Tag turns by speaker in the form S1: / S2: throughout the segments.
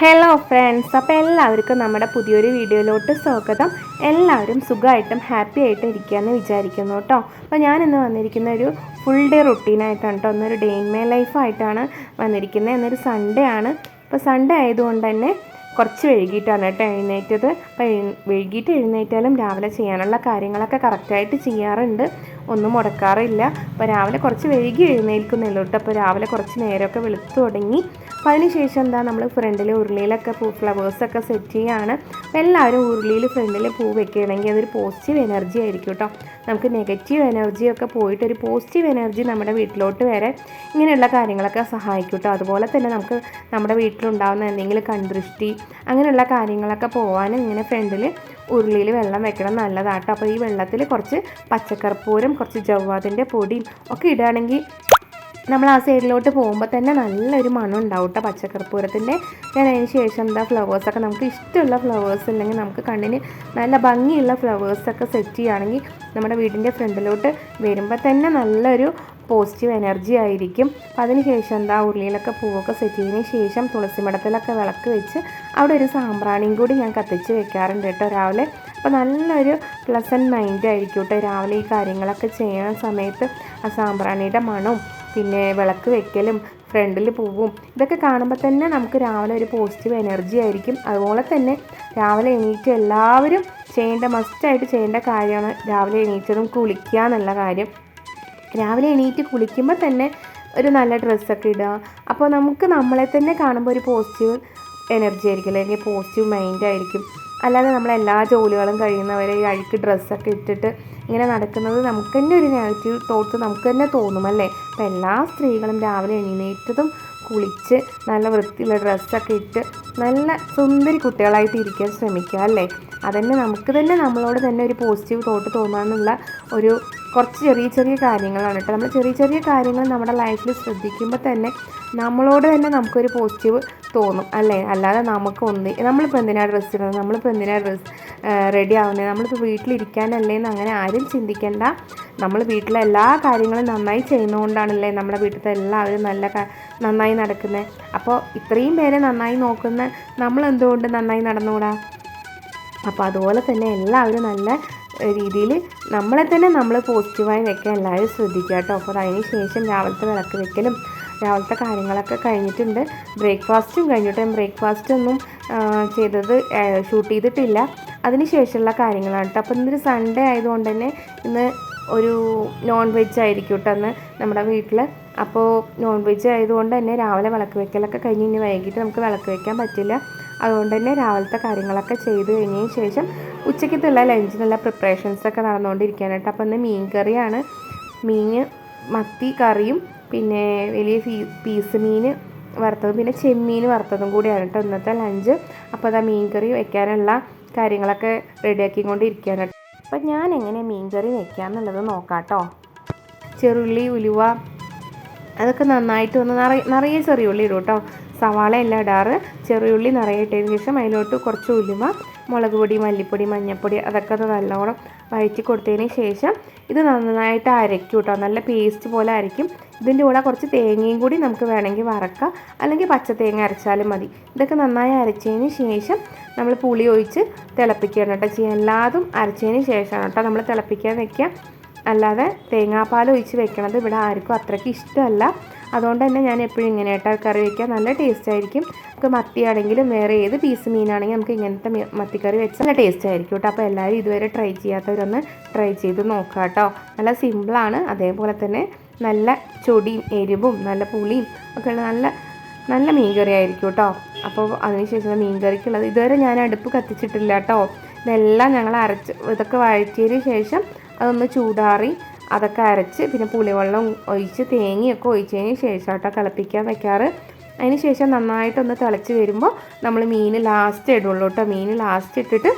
S1: Hello friends അപ്പോൾ എല്ലാവർക്കും നമ്മുടെ പുതിയൊരു വീഡിയോയിലോട്ട് സ്വാഗതം. എല്ലാവരും സുഖമായിട്ടും ഹാപ്പി ആയിട്ടും ഇരിക്കുകയെന്ന് വിചാരിക്കുന്നു കേട്ടോ. അപ്പോൾ ഞാനിന്ന് വന്നിരിക്കുന്ന ഒരു ഫുൾ ഡേ റുട്ടീനായിട്ടാണ് കേട്ടോ. ഒന്നൊരു ഡേ ഇൻ മൈ ലൈഫായിട്ടാണ് വന്നിരിക്കുന്നത്. എന്നൊരു സൺഡേ ആണ്. ഇപ്പോൾ സൺഡേ ആയതുകൊണ്ട് തന്നെ കുറച്ച് വൈകിട്ടാണ് കേട്ടോ എഴുന്നേറ്റത്. അപ്പോൾ വൈകിട്ട് എഴുന്നേറ്റാലും രാവിലെ ചെയ്യാനുള്ള കാര്യങ്ങളൊക്കെ കറക്റ്റായിട്ട് ചെയ്യാറുണ്ട്. ഒന്നും മുടക്കാറില്ല. അപ്പോൾ രാവിലെ കുറച്ച് വൈകി എഴുന്നേൽക്കുന്നില്ല കേട്ടോ. അപ്പോൾ രാവിലെ കുറച്ച് നേരമൊക്കെ വെളുത്തു തുടങ്ങി. അപ്പോൾ അതിനുശേഷം എന്താ നമ്മൾ ഫ്രണ്ടിൽ ഉരുളിയിലൊക്കെ പൂ ഫ്ലവേഴ്സൊക്കെ സെറ്റ് ചെയ്യുകയാണ് എല്ലാവരും ഉരുളിയിൽ ഫ്രണ്ടിൽ പൂ വെക്കുകയാണെങ്കിൽ അതൊരു പോസിറ്റീവ് എനർജി ആയിരിക്കും കേട്ടോ. നമുക്ക് നെഗറ്റീവ് എനർജിയൊക്കെ പോയിട്ട് ഒരു പോസിറ്റീവ് എനർജി നമ്മുടെ വീട്ടിലോട്ട് വരെ ഇങ്ങനെയുള്ള കാര്യങ്ങളൊക്കെ സഹായിക്കും കേട്ടോ. അതുപോലെ തന്നെ നമുക്ക് നമ്മുടെ വീട്ടിലുണ്ടാകുന്ന എന്തെങ്കിലും കൺദൃഷ്ടി അങ്ങനെയുള്ള കാര്യങ്ങളൊക്കെ പോകാനും ഇങ്ങനെ ഫ്രണ്ടിൽ ഉരുളിയിൽ വെള്ളം വെക്കണം നല്ലതാട്ടോ. അപ്പോൾ ഈ വെള്ളത്തിൽ കുറച്ച് പച്ചക്കർപ്പൂരം കുറച്ച് ജവ്വാതിന്റെ പൊടിയും ഒക്കെ ഇടുകയാണെങ്കിൽ നമ്മൾ ആ സൈഡിലോട്ട് പോകുമ്പോൾ തന്നെ നല്ലൊരു മണം ഉണ്ടാവും കേട്ടോ പച്ചക്കർപ്പൂരത്തിന്റെ ഞാൻ അതിന് ശേഷം എന്താ ഫ്ലവേഴ്സൊക്കെ നമുക്ക് ഇഷ്ടമുള്ള ഫ്ലവേഴ്സ് ഇല്ലെങ്കിൽ നമുക്ക് കണ്ണിന് നല്ല ഭംഗിയുള്ള ഫ്ലവേഴ്സൊക്കെ സെറ്റ് ചെയ്യുകയാണെങ്കിൽ നമ്മുടെ വീടിന്റെ ഫ്രണ്ടിലോട്ട് വരുമ്പോൾ തന്നെ നല്ലൊരു പോസിറ്റീവ് എനർജി ആയിരിക്കും. അപ്പം അതിന് ശേഷം എന്താ ഉരുളിയിലൊക്കെ പൂവൊക്കെ സെറ്റ് ചെയ്തതിന് ശേഷം തുളസി മടത്തിലൊക്കെ വിളക്ക് വെച്ച് അവിടെ ഒരു സാമ്പ്രാണിയും കൂടി ഞാൻ കത്തിച്ച് വെക്കാറുണ്ട് കേട്ടോ രാവിലെ. അപ്പോൾ നല്ലൊരു പ്ലസന്റ് മൈൻഡ് ആയിരിക്കും കേട്ടോ രാവിലെ ഈ കാര്യങ്ങളൊക്കെ ചെയ്യുന്ന സമയത്ത് ആ സാമ്പ്രാണിയുടെ മണവും പിന്നെ വിളക്ക് വെക്കലും ഫ്രണ്ടിൽ പൂവും ഇതൊക്കെ കാണുമ്പോൾ തന്നെ നമുക്ക് രാവിലെ ഒരു പോസിറ്റീവ് എനർജി ആയിരിക്കും. അതുപോലെ തന്നെ രാവിലെ എണീറ്റ് എല്ലാവരും ചെയ്യേണ്ട മസ്റ്റായിട്ട് ചെയ്യേണ്ട കാര്യമാണ് രാവിലെ എണീറ്റതും കുളിക്കുക എന്നുള്ള കാര്യം. രാവിലെ എണീറ്റ് കുളിക്കുമ്പോൾ തന്നെ ഒരു നല്ല ഡ്രസ്സൊക്കെ ഇടുക. അപ്പോൾ നമുക്ക് നമ്മളെ തന്നെ കാണുമ്പോൾ ഒരു പോസിറ്റീവ് എനർജി ആയിരിക്കും അല്ലെങ്കിൽ പോസിറ്റീവ് മൈൻഡ് ആയിരിക്കും. അല്ലാതെ നമ്മൾ എല്ലാ ജോലികളും കഴിയുന്നവരെ ഈ അഴുക്ക് ഡ്രസ്സൊക്കെ ഇട്ടിട്ട് ഇങ്ങനെ നടക്കുന്നത് നമുക്ക് തന്നെ ഒരു നെഗറ്റീവ് തോട്ട്സ് നമുക്ക് തന്നെ തോന്നും അല്ലേ? അപ്പോൾ എല്ലാ സ്ത്രീകളും രാവിലെ എണീനേറ്റതും കുളിച്ച് നല്ല വൃത്തിയുള്ള ഡ്രസ്സൊക്കെ ഇട്ട് നല്ല സുന്ദരി കുട്ടികളായിട്ട് ഇരിക്കാൻ ശ്രമിക്കുക അല്ലേ? അതന്നെ നമുക്ക് തന്നെ നമ്മളോട് തന്നെ ഒരു പോസിറ്റീവ് തോട്ട് തോന്നാനുള്ള ഒരു കുറച്ച് ചെറിയ ചെറിയ കാര്യങ്ങളാണ് കേട്ടോ. നമ്മൾ ചെറിയ ചെറിയ കാര്യങ്ങൾ നമ്മുടെ ലൈഫിൽ ശ്രദ്ധിക്കുമ്പോൾ തന്നെ നമ്മളോട് തന്നെ നമുക്കൊരു പോസിറ്റീവ് തോന്നും അല്ലേ? അല്ലാതെ നമുക്ക് ഒന്ന് നമ്മളിപ്പോൾ എന്തിനാണ് ഡ്രസ്സ് ഇടുന്നത്? നമ്മളിപ്പോൾ എന്തിനാണ് ഡ്രസ്സ് റെഡി ആവുന്നത് നമ്മളിപ്പോൾ വീട്ടിലിരിക്കാനല്ലേ എന്ന് അങ്ങനെ ആരും ചിന്തിക്കേണ്ട. നമ്മൾ വീട്ടിലെ എല്ലാ കാര്യങ്ങളും നന്നായി ചെയ്യുന്നതുകൊണ്ടാണല്ലേ നമ്മുടെ വീട്ടിലത്തെ എല്ലാവരും നല്ല നന്നായി നടക്കുന്നത് അപ്പോൾ ഇത്രയും പേരെ നന്നായി നോക്കുന്ന നമ്മൾ എന്തുകൊണ്ട് നന്നായി നടന്നുകൂടാ? അപ്പോൾ അതുപോലെ തന്നെ എല്ലാവരും നല്ല രീതിയിൽ നമ്മളെ തന്നെ നമ്മൾ പോസിറ്റീവായി വെക്കാൻ എല്ലാവരും ശ്രദ്ധിക്കുക കേട്ടോ. അപ്പോൾ അതിന് ശേഷം രാവിലത്തെ വിളക്ക് വെക്കലും രാവിലത്തെ കാര്യങ്ങളൊക്കെ കഴിഞ്ഞിട്ടുണ്ട്. ബ്രേക്ക്ഫാസ്റ്റും കഴിഞ്ഞിട്ട് ബ്രേക്ക്ഫാസ്റ്റ് ഒന്നും ചെയ്തത് ഷൂട്ട് ചെയ്തിട്ടില്ല. അതിന് ശേഷമുള്ള കാര്യങ്ങളാണ് കേട്ടോ. അപ്പോൾ ഇന്നൊരു സൺഡേ ആയതുകൊണ്ട് തന്നെ ഇന്ന് ഒരു നോൺ വെജ് ആയിരിക്കും കേട്ടോ അന്ന് നമ്മുടെ വീട്ടിൽ അപ്പോൾ നോൺ വെജ് ആയതുകൊണ്ട് തന്നെ രാവിലെ വിളക്ക് വെക്കലൊക്കെ കഴിഞ്ഞ് ഇനി വൈകിട്ട് നമുക്ക് വിളക്ക് വെക്കാൻ പറ്റില്ല. അതുകൊണ്ട് തന്നെ രാവിലത്തെ കാര്യങ്ങളൊക്കെ ചെയ്ത് കഴിഞ്ഞതിന് ശേഷം ഉച്ചയ്ക്കത്തുള്ള ലഞ്ചിനുള്ള പ്രിപ്പറേഷൻസൊക്കെ നടന്നുകൊണ്ടിരിക്കാനായിട്ട് അപ്പോൾ ഇന്ന് മീൻ കറിയാണ്. മീൻ മത്തി കറിയും പിന്നെ വലിയ പീസ് മീൻ വറുത്തതും പിന്നെ ചെമ്മീൻ വറുത്തതും കൂടിയാണ് കേട്ടോ ഇന്നത്തെ ലഞ്ച് അപ്പോൾ അതാ മീൻ കറി വെക്കാനുള്ള കാര്യങ്ങളൊക്കെ റെഡിയാക്കിക്കൊണ്ടിരിക്കുകയാണ് അപ്പം ഞാൻ എങ്ങനെ മീൻ കറി വെക്കാമെന്നുള്ളത് നോക്കാം കേട്ടോ. ചെറുള്ളി ഉലുവ അതൊക്കെ നന്നായിട്ട് ഒന്ന് നിറയെ നിറയെ ചെറിയുള്ളി ഇടും കേട്ടോ. സവാള എല്ലാം ഇടാറ് ചെറിയുള്ളി നിറയെ ഇട്ടതിന് ശേഷം അതിലോട്ട് കുറച്ച് ഉലുവ മുളക് പൊടി മല്ലിപ്പൊടി മഞ്ഞൾപ്പൊടി അതൊക്കെ ഒന്ന് നല്ലോണം വഴറ്റി കൊടുത്തതിന് ശേഷം ഇത് നന്നായിട്ട് അരയ്ക്കും കേട്ടോ. നല്ല പേസ്റ്റ് പോലെ അരയ്ക്കും. ഇതിന്റെ കൂടെ കുറച്ച് തേങ്ങയും കൂടി നമുക്ക് വേണമെങ്കിൽ വറക്കാം. അല്ലെങ്കിൽ പച്ച തേങ്ങ അരച്ചാലും മതി. ഇതൊക്കെ നന്നായി അരച്ചതിന് ശേഷം നമ്മൾ പുളി ഒഴിച്ച് തിളപ്പിക്കുകയാണ് കേട്ടോ ചെയ്യാൻ എല്ലാതും അരച്ചതിന് ശേഷമാണ് കേട്ടോ നമ്മൾ തിളപ്പിക്കാൻ വെക്കാം അല്ലാതെ തേങ്ങാപ്പാൽ ഒഴിച്ച് വെക്കണത് ഇവിടെ ആർക്കും അത്രയ്ക്ക് ഇഷ്ടമല്ല. അതുകൊണ്ട് തന്നെ ഞാൻ എപ്പോഴും ഇങ്ങനെ കേട്ടോ കറി വയ്ക്കാൻ നല്ല ടേസ്റ്റ് ആയിരിക്കും. നമുക്ക് മത്തിയാണെങ്കിലും വേറെ ഏത് പീസ് മീനാണെങ്കിലും നമുക്ക് ഇങ്ങനത്തെ മത്തിക്കറി വെച്ചാൽ നല്ല ടേസ്റ്റ് ആയിരിക്കും കേട്ടോ. അപ്പോൾ എല്ലാവരും ഇതുവരെ ട്രൈ ചെയ്യാത്തവരൊന്ന് ട്രൈ ചെയ്ത് നോക്കാം കേട്ടോ. നല്ല സിമ്പിളാണ് അതേപോലെ തന്നെ നല്ല ചൊടിയും എരിവും നല്ല പുളിയും ഒക്കെ ഉള്ള നല്ല നല്ല മീൻകറി ആയിരിക്കും കേട്ടോ അപ്പോൾ അതിനുശേഷം മീൻകറിക്കുള്ളത് ഇതുവരെ ഞാൻ അടുപ്പ് കത്തിച്ചിട്ടില്ല കേട്ടോ ഇതെല്ലാം ഞങ്ങൾ അരച്ച് ഇതൊക്കെ വഴറ്റിയതിന് ശേഷം അതൊന്ന് ചൂടാറി അതൊക്കെ അരച്ച് പിന്നെ പുളിവെള്ളം ഒഴിച്ച് തേങ്ങയൊക്കെ ഒഴിച്ചതിന് ശേഷം കേട്ടോ തിളപ്പിക്കാൻ വെക്കാറ്. അതിന് ശേഷം നന്നായിട്ടൊന്ന് തിളച്ച് വരുമ്പോൾ നമ്മൾ മീൻ ലാസ്റ്റ് ഇടുള്ളൂ കേട്ടോ മീൻ ലാസ്റ്റ് ഇട്ടിട്ട്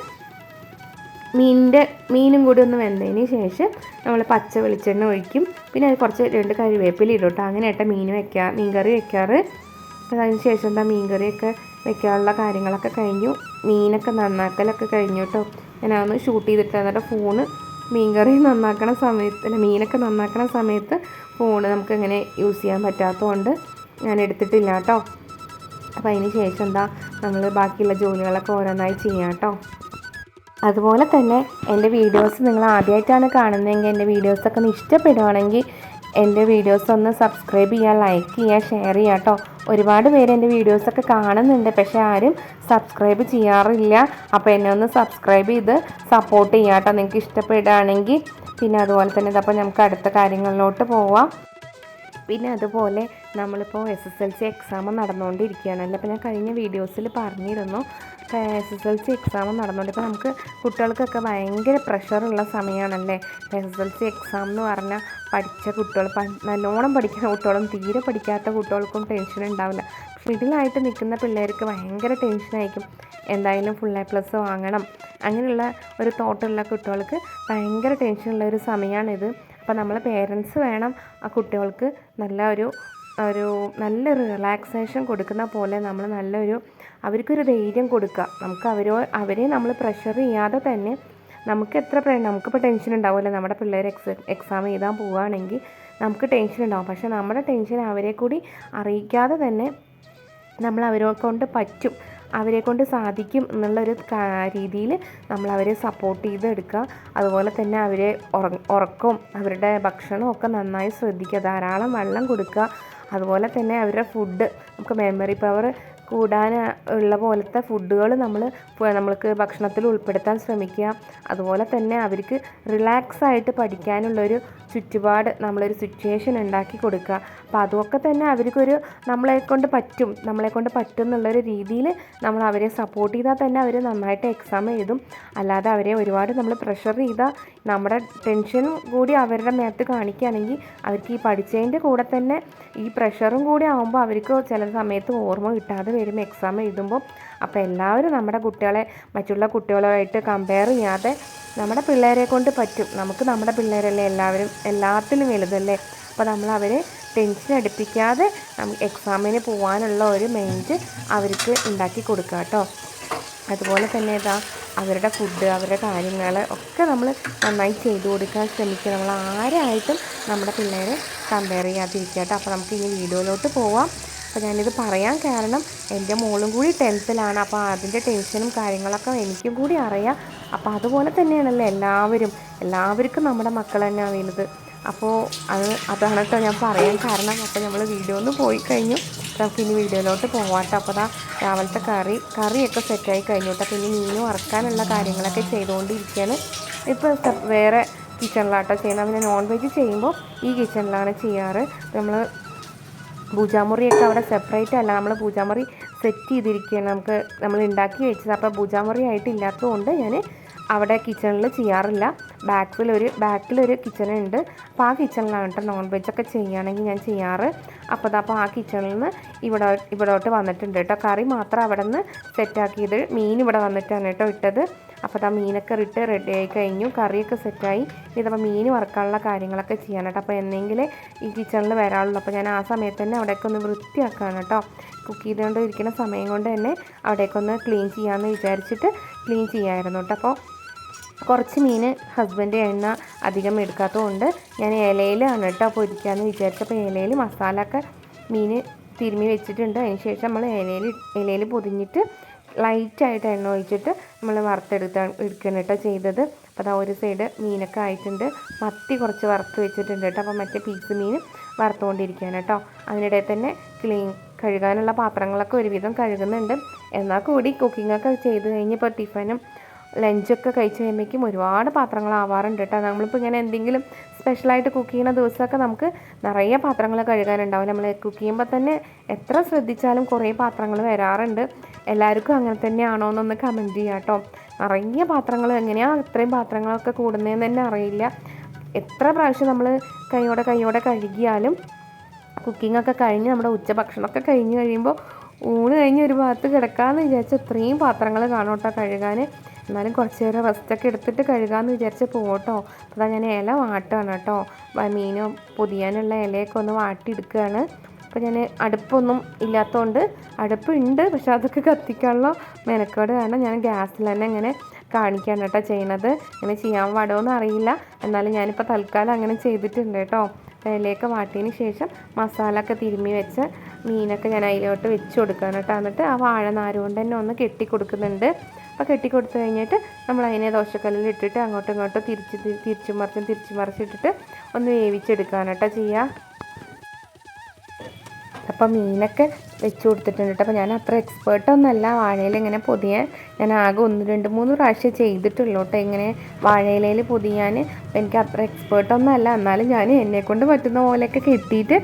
S1: മീനിന്റെ മീനും കൂടി ഒന്ന് വെന്തതിന് ശേഷം നമ്മൾ പച്ച വെളിച്ചെണ്ണ ഒഴിക്കും. പിന്നെ അത് കുറച്ച് രണ്ട് കറിവേപ്പില ഇടും കേട്ടോ അങ്ങനെ കേട്ടോ മീൻ വെക്കാം മീൻ കറി വെക്കാറ് അതിന് ശേഷം എന്താ മീൻ കറിയൊക്കെ വെക്കാനുള്ള കാര്യങ്ങളൊക്കെ കഴിഞ്ഞു. മീനൊക്കെ നന്നാക്കലൊക്കെ കഴിഞ്ഞു കേട്ടോ ഞാൻ അതൊന്ന് ഷൂട്ട് ചെയ്തിട്ട് എന്നിട്ട് ഫോണ് മീൻകറി നന്നാക്കണ സമയത്ത് അല്ല മീനൊക്കെ നന്നാക്കണ സമയത്ത് ഫോണ് നമുക്ക് ഇങ്ങനെ യൂസ് ചെയ്യാൻ പറ്റാത്തതുകൊണ്ട് ഞാൻ എടുത്തിട്ടില്ല കേട്ടോ അപ്പോൾ അതിന് ശേഷം എന്താ നമ്മൾ ബാക്കിയുള്ള ജോലികളൊക്കെ ഓരോന്നായി ചെയ്യാം കേട്ടോ അതുപോലെ തന്നെ എന്റെ വീഡിയോസ് നിങ്ങൾ ആദ്യമായിട്ടാണ് കാണുന്നതെങ്കിൽ എന്റെ വീഡിയോസൊക്കെ ഒന്ന് ഇഷ്ടപ്പെടുവാണെങ്കിൽ എന്റെ വീഡിയോസ് ഒന്ന് സബ്സ്ക്രൈബ് ചെയ്യുക ലൈക്ക് ചെയ്യുക ഷെയർ ചെയ്യുക കേട്ടോ. ഒരുപാട് പേര് എന്റെ വീഡിയോസൊക്കെ കാണുന്നുണ്ട് പക്ഷേ ആരും സബ്സ്ക്രൈബ് ചെയ്യാറില്ല. അപ്പോൾ എന്നെ ഒന്ന് സബ്സ്ക്രൈബ് ചെയ്ത് സപ്പോർട്ട് ചെയ്യാം കേട്ടോ. നിങ്ങൾക്ക് ഇഷ്ടപ്പെടുകയാണെങ്കിൽ പിന്നെ അതുപോലെ തന്നെ ഇതപ്പോൾ നമുക്ക് അടുത്ത കാര്യങ്ങളിലോട്ട് പോവാം. പിന്നെ അതുപോലെ നമ്മളിപ്പോൾ S S L C exam നടന്നുകൊണ്ടിരിക്കുകയാണല്ലോ അപ്പോൾ ഞാൻ കഴിഞ്ഞ വീഡിയോസിൽ പറഞ്ഞിരുന്നു. S S L C exam നടന്നുകൊണ്ട് ഇപ്പോൾ നമുക്ക് കുട്ടികൾക്കൊക്കെ ഭയങ്കര പ്രഷറുള്ള സമയമാണല്ലേ S S L C exam എന്ന് പറഞ്ഞാൽ പഠിച്ച കുട്ടികൾ നല്ലോണം പഠിക്കുന്ന കുട്ടികളും തീരെ പഠിക്കാത്ത കുട്ടികൾക്കും ടെൻഷൻ ഉണ്ടാവില്ല. മിഡിലായിട്ട് നിൽക്കുന്ന പിള്ളേർക്ക് ഭയങ്കര ടെൻഷനായിരിക്കും എന്തായാലും ഫുൾ എ പ്ലസ് വാങ്ങണം. അങ്ങനെയുള്ള ഒരു തോട്ടുള്ള കുട്ടികൾക്ക് ഭയങ്കര ടെൻഷനുള്ള ഒരു സമയമാണിത് അപ്പോൾ നമ്മൾ പേരൻസ് വേണം ആ കുട്ടികൾക്ക് നല്ല ഒരു ഒരു നല്ലൊരു റിലാക്സേഷൻ കൊടുക്കുന്ന പോലെ നമ്മൾ നല്ലൊരു അവർക്കൊരു ധൈര്യം കൊടുക്കുക. നമുക്ക് അവരോ അവരെ നമ്മൾ പ്രഷർ ചെയ്യാതെ തന്നെ നമുക്ക് എത്ര നമുക്കിപ്പോൾ ടെൻഷൻ ഉണ്ടാവുമല്ലോ. നമ്മുടെ പിള്ളേർ എക്സ് എക്സാം എഴുതാൻ പോവുകയാണെങ്കിൽ നമുക്ക് ടെൻഷൻ ഉണ്ടാവും. പക്ഷേ നമ്മുടെ ടെൻഷൻ അവരെ കൂടി അറിയിക്കാതെ തന്നെ നമ്മൾ അവരെ കൊണ്ട് പറ്റും. അവരെ കൊണ്ട് സാധിക്കും എന്നുള്ളൊരു രീതിയിൽ നമ്മൾ അവരെ സപ്പോർട്ട് ചെയ്തെടുക്കുക. അതുപോലെ തന്നെ അവരെ ഉറക്കം. അവരുടെ ഭക്ഷണവും ഒക്കെ നന്നായി ശ്രദ്ധിക്കുക. ധാരാളം വെള്ളം കൊടുക്കുക. അതുപോലെ തന്നെ അവരുടെ ഫുഡ് നമുക്ക് മെമ്മറി പവർ കൂടാൻ ഉള്ള പോലത്തെ ഫുഡുകൾ നമ്മൾ നമ്മൾക്ക് ഭക്ഷണത്തിൽ ഉൾപ്പെടുത്താൻ ശ്രമിക്കുക. അതുപോലെ തന്നെ അവർക്ക് റിലാക്സ് ആയിട്ട് പഠിക്കാനുള്ളൊരു ചുറ്റുപാട് നമ്മളൊരു സിറ്റുവേഷൻ ഉണ്ടാക്കി കൊടുക്കുക. അപ്പോൾ അതൊക്കെ തന്നെ അവർക്കൊരു നമ്മളെ കൊണ്ട് പറ്റും നമ്മളെ കൊണ്ട് പറ്റും എന്നുള്ളൊരു രീതിയിൽ നമ്മൾ അവരെ സപ്പോർട്ട് ചെയ്താൽ തന്നെ അവർ നന്നായിട്ട് എക്സാം എഴുതും. അല്ലാതെ അവരെ ഒരുപാട് നമ്മൾ പ്രഷർ ചെയ്താൽ നമ്മുടെ ടെൻഷനും കൂടി അവരുടെ മേത്ത് കാണിക്കുകയാണെങ്കിൽ അവർക്ക് ഈ പഠിച്ചതിന്റെ കൂടെ തന്നെ ഈ പ്രഷറും കൂടി ആകുമ്പോൾ അവർക്ക് ചില സമയത്ത് ഓർമ്മ കിട്ടാതെ വരും എക്സാം എഴുതുമ്പോൾ അപ്പോൾ എല്ലാവരും നമ്മുടെ കുട്ടികളെ മറ്റുള്ള കുട്ടികളുമായിട്ട് കമ്പയർ ചെയ്യാതെ നമ്മുടെ പിള്ളേരെ കൊണ്ട് പറ്റും. നമുക്ക് നമ്മുടെ പിള്ളേരല്ലേ എല്ലാവരും എല്ലാത്തിലും വലുതല്ലേ? അപ്പോൾ നമ്മൾ അവരെ ടെൻഷൻ അടുപ്പിക്കാതെ നമുക്ക് എക്സാമിന് പോകാനുള്ള ഒരു മൈൻഡ് അവർക്ക് ഉണ്ടാക്കി കൊടുക്കുക കേട്ടോ. അതുപോലെ തന്നെ ഇതാ അവരുടെ ഫുഡ് അവരുടെ കാര്യങ്ങൾ ഒക്കെ നമ്മൾ നന്നായി ചെയ്തു കൊടുക്കാൻ ശ്രമിക്കുക. നമ്മൾ ആരായിട്ടും നമ്മുടെ പിള്ളേരെ കമ്പയർ ചെയ്യാതിരിക്കുക കേട്ടോ. അപ്പോൾ നമുക്ക് ഇനി വീഡിയോയിലോട്ട് പോവാം. അപ്പോൾ ഞാനിത് പറയാൻ കാരണം എന്റെ മോളും കൂടി ടെൻത്തിലാണ്. അപ്പോൾ അതിന്റെ ടെൻഷനും കാര്യങ്ങളൊക്കെ എനിക്കും കൂടി അറിയാം. അപ്പോൾ അതുപോലെ തന്നെയാണല്ലോ എല്ലാവരും. എല്ലാവർക്കും നമ്മുടെ മക്കൾ തന്നെയാണ് വീണത് അപ്പോൾ അത് അതാണ് കേട്ടോ ഞാൻ പറയാൻ കാരണം. അപ്പോൾ നമ്മൾ വീഡിയോ ഒന്ന് പോയി കഴിഞ്ഞു. നമുക്ക് ഇനി വീഡിയോയിലോട്ട് പോവാട്ടോ അപ്പോൾ അതാ രാവിലത്തെ കറി കറിയൊക്കെ സെറ്റായി കഴിഞ്ഞു കേട്ടോ. പിന്നെ മീൻ വറക്കാനുള്ള കാര്യങ്ങളൊക്കെ ചെയ്തുകൊണ്ടിരിക്കുകയാണ്. ഇപ്പോൾ വേറെ കിച്ചണിലാട്ടോ ചെയ്യുന്നത്. പിന്നെ നോൺ വെജ് ചെയ്യുമ്പോൾ ഈ കിച്ചണിലാണ് ചെയ്യാറ്. നമ്മൾ പൂജാമുറിയൊക്കെ അവിടെ സെപ്പറേറ്റ് അല്ല. നമ്മൾ പൂജാമുറി സെറ്റ് ചെയ്തിരിക്കുകയാണ്. നമുക്ക് നമ്മൾ ഉണ്ടാക്കി വെച്ചത്. അപ്പോൾ പൂജാമുറി ആയിട്ടില്ലാത്തതുകൊണ്ട് ഞാൻ അവിടെ കിച്ചണിൽ ചെയ്യാറില്ല. ബാക്കിലൊരു ബാക്കിലൊരു കിച്ചണുണ്ട് അപ്പോൾ ആ കിച്ചണിലാണ് കേട്ടോ നോൺ വെജ് ഒക്കെ ചെയ്യുകയാണെങ്കിൽ ഞാൻ ചെയ്യാറ്. അപ്പോൾ അപ്പോൾ ആ കിച്ചണിൽ നിന്ന് ഇവിടെ ഇവിടോട്ട് വന്നിട്ടുണ്ട് കേട്ടോ. കറി മാത്രം അവിടെ നിന്ന് സെറ്റാക്കിയത് മീൻ ഇവിടെ വന്നിട്ടാണ് കേട്ടോ ഇട്ടത്. അപ്പോൾ ആ മീനൊക്കെ ഇട്ട് റെഡി ആയി കഴിഞ്ഞു. കറിയൊക്കെ സെറ്റായി ഇതപ്പോൾ മീൻ വറുക്കാനുള്ള കാര്യങ്ങളൊക്കെ ചെയ്യാൻ കേട്ടോ. അപ്പോൾ എന്തെങ്കിലും ഈ കിച്ചണിൽ വരാറുള്ളൂ അപ്പോൾ ഞാൻ ആ സമയത്ത് തന്നെ അവിടേക്ക് ഒന്ന് വൃത്തിയാക്കുകയാണ് കേട്ടോ. കുക്ക് ചെയ്തുകൊണ്ട് ഇരിക്കുന്ന സമയം കൊണ്ട് തന്നെ അവിടേക്കൊന്ന് ക്ലീൻ ചെയ്യാമെന്ന് വിചാരിച്ചിട്ട് ക്ലീൻ ചെയ്യാമായിരുന്നു കേട്ടോ. അപ്പോൾ കുറച്ച് മീൻ ഹസ്ബൻഡ് എണ്ണ അധികം എടുക്കാത്തതുകൊണ്ട് ഞാൻ ഇലയിലാണ് കേട്ടോ പൊരിക്കാമെന്ന് വിചാരിച്ചപ്പോൾ ഇലയിൽ മസാല ഒക്കെ മീൻ തിരുമ്മി വെച്ചിട്ടുണ്ട്. അതിന് ശേഷം നമ്മൾ ഇലയിൽ ഇലയിൽ പൊതിഞ്ഞിട്ട് ലൈറ്റായിട്ട് എണ്ണ ഒഴിച്ചിട്ട് നമ്മൾ വറുത്തെടുത്ത എടുക്കണം കേട്ടോ ചെയ്തത്. അപ്പോൾ അതാ ഒരു സൈഡ് മീനൊക്കെ ആയിട്ടുണ്ട്. മത്തി കുറച്ച് വറുത്ത് വെച്ചിട്ടുണ്ട് കേട്ടോ അപ്പോൾ മറ്റേ പീസ് മീൻ വറുത്തുകൊണ്ടിരിക്കുകയാണ് കേട്ടോ അതിനിടയിൽ തന്നെ ക്ലീൻ കഴുകാനുള്ള പാത്രങ്ങളൊക്കെ ഒരുവിധം കഴുകുന്നുണ്ട്. എന്നാൽ കൂടി കുക്കിങ്ങൊക്കെ ചെയ്ത് കഴിഞ്ഞപ്പോൾ ടിഫനും ലഞ്ചൊക്കെ കഴിച്ച് കഴിയുമ്പോഴേക്കും ഒരുപാട് പാത്രങ്ങളാവാറുണ്ട് കേട്ടോ നമ്മളിപ്പോൾ ഇങ്ങനെ എന്തെങ്കിലും സ്പെഷ്യലായിട്ട് കുക്ക് ചെയ്യുന്ന ദിവസമൊക്കെ നമുക്ക് നിറയെ പാത്രങ്ങൾ കഴുകാനുണ്ടാവും. നമ്മൾ കുക്ക് ചെയ്യുമ്പോൾ തന്നെ എത്ര ശ്രദ്ധിച്ചാലും കുറേ പാത്രങ്ങൾ വരാറുണ്ട്. എല്ലാവർക്കും അങ്ങനെ തന്നെയാണോ എന്നൊന്ന് കമന്റ് ചെയ്യാം കേട്ടോ. നിറയെ പാത്രങ്ങൾ എങ്ങനെയാണ് ഇത്രയും പാത്രങ്ങളൊക്കെ കൂടുന്നതെന്ന് തന്നെ അറിയില്ല. എത്ര പ്രാവശ്യം നമ്മൾ കൈയോടെ കൈയോടെ കഴുകിയാലും കുക്കിംഗ് ഒക്കെ കഴിഞ്ഞ് നമ്മുടെ ഉച്ചഭക്ഷണമൊക്കെ കഴിഞ്ഞ് കഴിയുമ്പോൾ ഊണ് കഴിഞ്ഞ് ഒരു ഭാഗത്ത് കിടക്കാമെന്ന് വിചാരിച്ച ഇത്രയും പാത്രങ്ങൾ കാണും കേട്ടോ കഴുകാൻ. എന്നാലും കുറച്ച് നേരം റെസ്റ്റൊക്കെ എടുത്തിട്ട് കഴുകാമെന്ന് വിചാരിച്ച് പോകട്ടോ. അതാ ഞാൻ ഇല വാട്ടുകയാണ് കേട്ടോ. മീനും പൊതിയാനുള്ള ഇലയൊക്കെ ഒന്ന് വാട്ടിയെടുക്കുകയാണ്. അപ്പോൾ ഞാൻ അടുപ്പൊന്നും ഇല്ലാത്തതുകൊണ്ട് അടുപ്പുണ്ട്. പക്ഷെ അതൊക്കെ കത്തിക്കാനുള്ള മെനക്കേട് കാരണം ഞാൻ ഗ്യാസിൽ തന്നെ ഇങ്ങനെ കാണിക്കുകയാണ് കേട്ടോ ചെയ്യണത്. ഇങ്ങനെ ചെയ്യാൻ പാടുമെന്ന് അറിയില്ല. എന്നാലും ഞാനിപ്പോൾ തൽക്കാലം അങ്ങനെ ചെയ്തിട്ടുണ്ട് കേട്ടോ. അതിലേക്ക് വാട്ടിയതിന് ശേഷം മസാല ഒക്കെ തിരുമ്മി വെച്ച് മീനൊക്കെ ഞാൻ അതിലോട്ട് വെച്ച് കൊടുക്കുകയാണ് കേട്ടോ. എന്നിട്ട് ആ വാഴനാര് കൊണ്ട് തന്നെ ഒന്ന് കെട്ടി കൊടുക്കുന്നുണ്ട്. അപ്പോൾ കെട്ടി കൊടുത്തു കഴിഞ്ഞിട്ട് നമ്മൾ അതിനെ ദോശക്കല്ലിൽ ഇട്ടിട്ട് അങ്ങോട്ടും ഇങ്ങോട്ടും തിരിച്ചു തിരിച്ചും മറിച്ചും തിരിച്ചു മറിച്ചിട്ടിട്ട് ഒന്ന് വേവിച്ചെടുക്കുകയാണ് കേട്ടോ ചെയ്യുക. അപ്പോൾ മീനൊക്കെ വെച്ച് കൊടുത്തിട്ടുണ്ട്. കേട്ടോ അപ്പോൾ ഞാൻ അത്ര എക്സ്പേർട്ടൊന്നുമല്ല വാഴയില ഇങ്ങനെ പൊതിയാൻ ഞാൻ ആകെ ഒന്ന് രണ്ട് മൂന്ന് പ്രാവശ്യം ചെയ്തിട്ടുള്ളൂ കേട്ടോ ഇങ്ങനെ വാഴയിലയിൽ പൊതിയാൻ എനിക്ക് അത്ര എക്സ്പേർട്ടൊന്നുമല്ല എന്നാലും ഞാൻ എന്നെക്കൊണ്ട് പറ്റുന്ന പോലെയൊക്കെ കെട്ടിയിട്ട്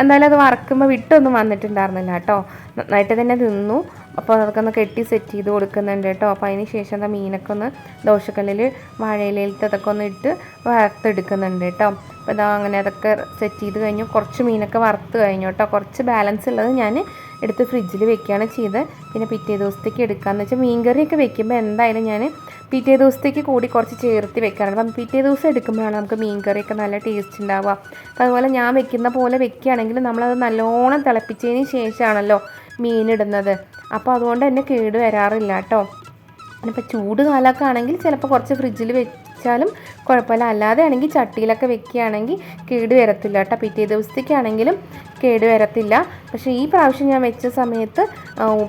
S1: എന്തായാലും അത് വറക്കുമ്പോൾ വിട്ടൊന്നും വന്നിട്ടുണ്ടായിരുന്നില്ല കേട്ടോ നന്നായിട്ട് തന്നെ തിന്നു. അപ്പോൾ അതൊക്കെ ഒന്ന് കെട്ടി സെറ്റ് ചെയ്ത് കൊടുക്കുന്നുണ്ട് കേട്ടോ. അപ്പോൾ അതിന് ശേഷം എന്താ മീനൊക്കെ ഒന്ന് ദോശക്കല്ലിൽ വാഴയിലയിലത്തെ അതൊക്കെ ഒന്ന് ഇട്ട് വറുത്തെടുക്കുന്നുണ്ട് കേട്ടോ. അപ്പോൾ ഇതാ അങ്ങനെ അതൊക്കെ സെറ്റ് ചെയ്ത് കഴിഞ്ഞു. കുറച്ച് മീനൊക്കെ വറുത്ത് കഴിഞ്ഞു കേട്ടോ. കുറച്ച് ബാലൻസ് ഉള്ളത് ഞാൻ എടുത്ത് ഫ്രിഡ്ജിൽ വെക്കുകയാണ് ചെയ്ത് പിന്നെ പിറ്റേ ദിവസത്തേക്ക് എടുക്കാമെന്ന് വെച്ചാൽ മീൻകറിയൊക്കെ വെക്കുമ്പോൾ എന്തായാലും ഞാൻ പിറ്റേ ദിവസത്തേക്ക് കൂടി കുറച്ച് ചേർത്തി വെക്കാറുണ്ട്. അപ്പം പിറ്റേ ദിവസം എടുക്കുമ്പോഴാണ് നമുക്ക് മീൻകറിയൊക്കെ നല്ല ടേസ്റ്റ് ഉണ്ടാവുക. അതുപോലെ ഞാൻ വെക്കുന്ന പോലെ വെക്കുകയാണെങ്കിൽ നമ്മളത് നല്ലോണം തിളപ്പിച്ചതിന് ശേഷമാണല്ലോ മീനിടുന്നത്. അപ്പോൾ അതുകൊണ്ട് തന്നെ കേട് വരാറില്ല കേട്ടോ. ഇപ്പോൾ ചൂട് കാലമൊക്കെ ആണെങ്കിൽ ചിലപ്പോൾ കുറച്ച് ഫ്രിഡ്ജിൽ വെച്ചാലും കുഴപ്പമില്ല. അല്ലാതെ ആണെങ്കിൽ ചട്ടിയിലൊക്കെ വെക്കുകയാണെങ്കിൽ കേട് വരത്തില്ല കേട്ടോ. പിറ്റേ ദിവസത്തേക്കാണെങ്കിലും കേട് വരത്തില്ല. പക്ഷേ ഈ പ്രാവശ്യം ഞാൻ വെച്ച സമയത്ത്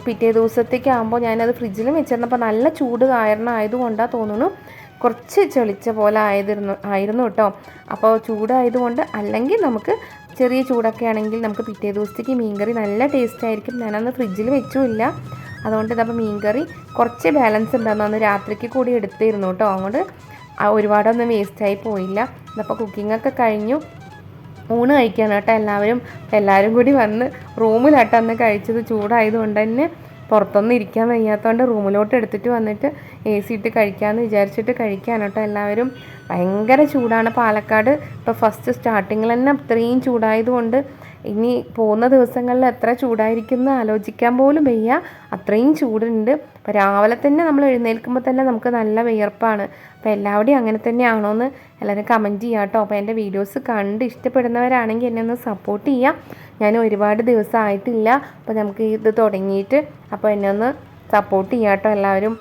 S1: പിറ്റേ ദിവസത്തേക്കാകുമ്പോൾ ഞാനത് ഫ്രിഡ്ജിലും വെച്ചിരുന്നപ്പോൾ നല്ല ചൂട് കാരണം ആയതുകൊണ്ടാണ് തോന്നുന്നു. കുറച്ച് ചെളിച്ച പോലെ ആയതിരുന്നു ആയിരുന്നു കേട്ടോ. അപ്പോൾ ചൂടായതുകൊണ്ട് അല്ലെങ്കിൽ നമുക്ക് ചെറിയ ചൂടൊക്കെ ആണെങ്കിൽ നമുക്ക് പിറ്റേ ദിവസത്തേക്ക് മീൻകറി നല്ല ടേസ്റ്റ് ആയിരിക്കും. ഞാനന്ന് ഫ്രിഡ്ജിൽ വെച്ചുമില്ല. അതുകൊണ്ട് ഇതപ്പോൾ മീൻകറി കുറച്ച് ബാലൻസ് ഉണ്ടായിരുന്നു. അന്ന് രാത്രിക്ക് കൂടി എടുത്തിരുന്നു കേട്ടോ. ആ ഒരുപാടൊന്നും വേസ്റ്റായി പോയില്ല. ഇതപ്പോൾ കുക്കിങ്ങൊക്കെ കഴിഞ്ഞു. ഊണ് കഴിക്കാനാട്ടോ എല്ലാവരും. എല്ലാവരും കൂടി വന്ന് റൂമിലാട്ടോ അന്ന് കഴിച്ചത്. ചൂടായതുകൊണ്ട് തന്നെ പുറത്തൊന്നും ഇരിക്കാൻ വയ്യാത്തതുകൊണ്ട് റൂമിലോട്ട് എടുത്തിട്ട് വന്നിട്ട് എ സി ഇട്ട് കഴിക്കാമെന്ന് വിചാരിച്ചിട്ട് കഴിക്കാൻ കേട്ടോ എല്ലാവരും. ഭയങ്കര ചൂടാണ്. പാലക്കാട് ഇപ്പോൾ ഫസ്റ്റ് സ്റ്റാർട്ടിങ്ങിൽ തന്നെ അത്രയും ചൂടായതുകൊണ്ട് ഇനി പോകുന്ന ദിവസങ്ങളിൽ എത്ര ചൂടായിരിക്കും എന്ന് ആലോചിക്കാൻ പോലും വയ്യ. അത്രയും ചൂടുണ്ട്. അപ്പോൾ രാവിലെ തന്നെ നമ്മൾ എഴുന്നേൽക്കുമ്പോൾ തന്നെ നമുക്ക് നല്ല വിയർപ്പാണ്. അപ്പോൾ എല്ലാവരുടെയും അങ്ങനെ തന്നെയാണോ എന്ന് എല്ലാവരും കമന്റ് ചെയ്യാം കേട്ടോ. അപ്പോൾ എന്റെ വീഡിയോസ് കണ്ട് ഇഷ്ടപ്പെടുന്നവരാണെങ്കിൽ എന്നെ ഒന്ന് സപ്പോർട്ട് ചെയ്യാം. ഞാൻ ഒരുപാട് ദിവസമായിട്ടില്ല. അപ്പോൾ നമുക്ക് ഇത് തുടങ്ങിയിട്ട് അപ്പോൾ എന്നെ ഒന്ന് സപ്പോർട്ട് ചെയ്യാം കേട്ടോ എല്ലാവരും.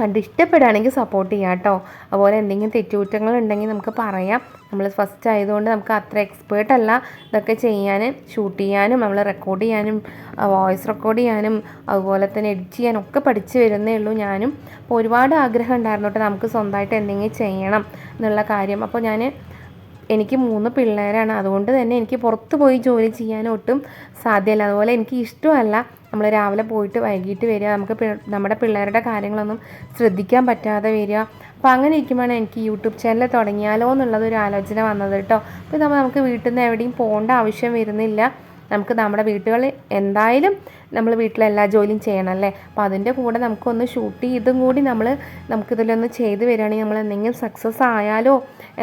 S1: കണ്ട് ഇഷ്ടപ്പെടുകയാണെങ്കിൽ സപ്പോർട്ട് ചെയ്യാം കേട്ടോ. അതുപോലെ എന്തെങ്കിലും തെറ്റുകുറ്റങ്ങളുണ്ടെങ്കിൽ നമുക്ക് പറയാം. നമ്മൾ ഫസ്റ്റ് ആയതുകൊണ്ട് നമുക്ക് അത്ര എക്സ്പേർട്ട് അല്ല ഇതൊക്കെ ചെയ്യാൻ ഷൂട്ട് ചെയ്യാനും നമ്മൾ റെക്കോർഡ് ചെയ്യാനും വോയിസ് റെക്കോർഡ് ചെയ്യാനും അതുപോലെ തന്നെ എഡിറ്റ് ചെയ്യാനും ഒക്കെ പഠിച്ചു വരുന്നേ ഉള്ളൂ ഞാനും. അപ്പോൾ ഒരുപാട് ആഗ്രഹം ഉണ്ടായിരുന്നു കേട്ടോ നമുക്ക് സ്വന്തമായിട്ട് എന്തെങ്കിലും ചെയ്യണം എന്നുള്ള കാര്യം. അപ്പോൾ ഞാൻ എനിക്ക് മൂന്ന് പിള്ളേരാണ്. അതുകൊണ്ട് തന്നെ എനിക്ക് പുറത്ത് പോയി ജോലി ചെയ്യാൻ ഒട്ടും സാധ്യമല്ല. അതുപോലെ എനിക്ക് ഇഷ്ടമല്ല നമ്മൾ രാവിലെ പോയിട്ട് വൈകിട്ട് വരിക. നമുക്ക് നമ്മുടെ പിള്ളേരുടെ കാര്യങ്ങളൊന്നും ശ്രദ്ധിക്കാൻ പറ്റാതെ വരിക. അപ്പോൾ അങ്ങനെ ഇരിക്കുമ്പോഴാണ് എനിക്ക് യൂട്യൂബ് ചാനൽ തുടങ്ങിയാലോ എന്നുള്ളത് ഒരു ആലോചന വന്നത് കേട്ടോ. അപ്പോൾ നമ്മൾ നമുക്ക് വീട്ടിൽ നിന്ന് എവിടെയും പോകേണ്ട ആവശ്യം വരുന്നില്ല. നമുക്ക് നമ്മുടെ വീട്ടുകളിൽ എന്തായാലും നമ്മൾ വീട്ടിലെല്ലാ ജോലിയും ചെയ്യണം അല്ലേ? അപ്പോൾ അതിന്റെ കൂടെ നമുക്കൊന്ന് ഷൂട്ട് ചെയ്തും കൂടി നമ്മൾ നമുക്കിതിലൊന്ന് ചെയ്ത് വരികയാണെങ്കിൽ നമ്മൾ എന്തെങ്കിലും സക്സസ് ആയാലോ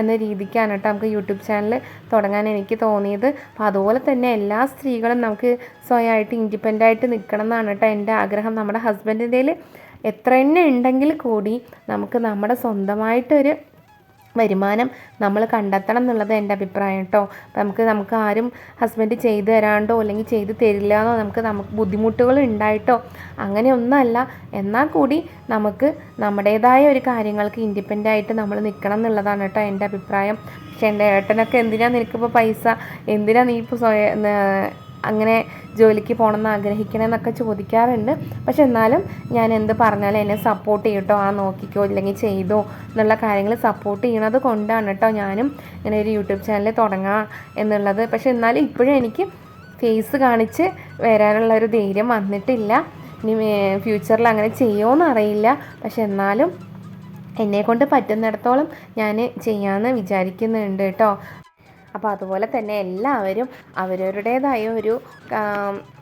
S1: എന്ന രീതിക്കാണ് കേട്ടോ നമുക്ക് യൂട്യൂബ് ചാനൽ തുടങ്ങാൻ എനിക്ക് തോന്നിയത്. അപ്പോൾ അതുപോലെ തന്നെ എല്ലാ സ്ത്രീകളും നമുക്ക് സ്വയമായിട്ട് ഇൻഡിപെൻഡന്റ് ആയിട്ട് നിൽക്കണം എന്നാണ് കേട്ടോ എന്റെ ആഗ്രഹം. നമ്മുടെ ഹസ്ബൻഡിന്റെ എത്ര തന്നെ ഉണ്ടെങ്കിൽ കൂടി നമുക്ക് നമ്മുടെ സ്വന്തമായിട്ടൊരു വരുമാനം നമ്മൾ കണ്ടെത്തണം എന്നുള്ളത് എന്റെ അഭിപ്രായം കേട്ടോ. നമുക്ക് നമുക്ക് ആരും ഹസ്ബൻഡ് ചെയ്തു തരാണ്ടോ അല്ലെങ്കിൽ ചെയ്തു തരില്ല എന്നോ നമുക്ക് നമുക്ക് ബുദ്ധിമുട്ടുകൾ ഉണ്ടായിട്ടോ അങ്ങനെയൊന്നല്ല എന്നാൽ കൂടി നമുക്ക് നമ്മുടേതായ ഒരു കാര്യങ്ങൾക്ക് ഇൻഡിപെന്റ് ആയിട്ട് നമ്മൾ നിൽക്കണം എന്നുള്ളതാണ് കേട്ടോ എന്റെ അഭിപ്രായം. പക്ഷേ എന്റെ ഏട്ടനൊക്കെ എന്തിനാ നിനക്കിപ്പോൾ പൈസ? എന്തിനാ നീ ഇപ്പോൾ സ്വയം അങ്ങനെ ജോലിക്ക് പോകണമെന്ന് ആഗ്രഹിക്കണമെന്നൊക്കെ ചോദിക്കാറുണ്ട്. പക്ഷെ എന്നാലും ഞാൻ എന്ത് പറഞ്ഞാലും എന്നെ സപ്പോർട്ട് ചെയ്യട്ടോ ആ നോക്കിക്കോ ഇല്ലെങ്കിൽ ചെയ്തോ എന്നുള്ള കാര്യങ്ങൾ സപ്പോർട്ട് ചെയ്യണത് കൊണ്ടാണ് കേട്ടോ ഞാനും ഇങ്ങനെ ഒരു യൂട്യൂബ് ചാനൽ തുടങ്ങാം എന്നുള്ളത്. പക്ഷെ എന്നാലും ഇപ്പോഴും എനിക്ക് ഫേസ് കാണിച്ച് വരാനുള്ള ഒരു ധൈര്യം വന്നിട്ടില്ല. ഇനി ഫ്യൂച്ചറിൽ അങ്ങനെ ചെയ്യുമോയെന്ന് അറിയില്ല. പക്ഷെ എന്നാലും എന്നെ കൊണ്ട് പറ്റുന്നിടത്തോളം ഞാൻ ചെയ്യാമെന്ന് വിചാരിക്കുന്നുണ്ട് കേട്ടോ. അപ്പോൾ അതുപോലെ തന്നെ എല്ലാവരും അവരവരുടേതായ ഒരു